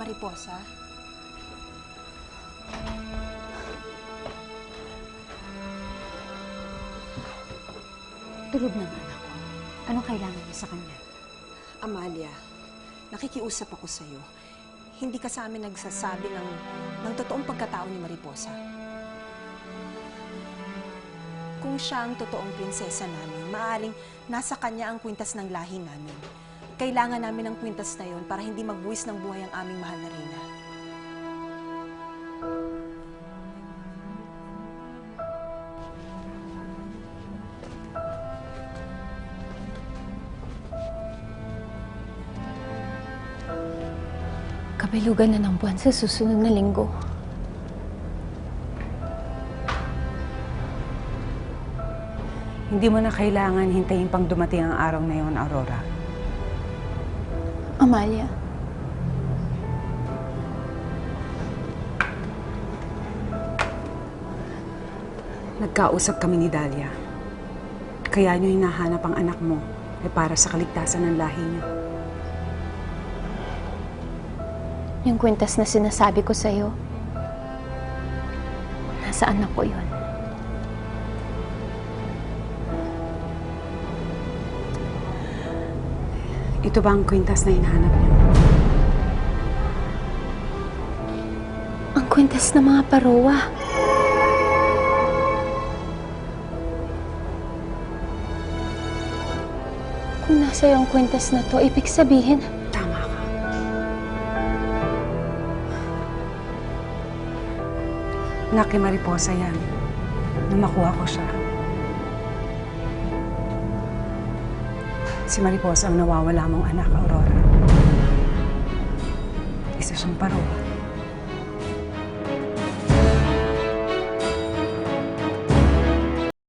Mariposa? Tulog na ang anak ko. Anong kailangan niya sa kanya? Amalia, nakikiusap ako sa'yo. Hindi ka sa amin nagsasabi ng, ng totoong pagkatao ni Mariposa. Kung siya ang totoong prinsesa namin, maaring nasa kanya ang kwintas ng lahi namin. Kailangan namin ng kwintas na yon para hindi magbuwis ng buhay ang aming mahal na reyna. Kabilugan na ng buwan sa susunod na linggo. Hindi mo na kailangan hintayin pang dumating ang araw na yon, Aurora. Amalia, Nagkausap kami ni Dahlia. Kaya niyo hinahanap ang anak mo ay para sa kaligtasan ng lahi niyo. yung kwintas na sinasabi ko sa'yo, nasa anak ko yun. Ito ba ang kwintas na hinahanap niyo? Ang kwintas ng mga parowa. Kung nasa yung kwintas na to, ibig sabihin, Tama ka. Naki Mariposa yan. Nung makuha ko siya. Si Mariposa ang nawawala mong anak, Aurora. Isa siyang parowa.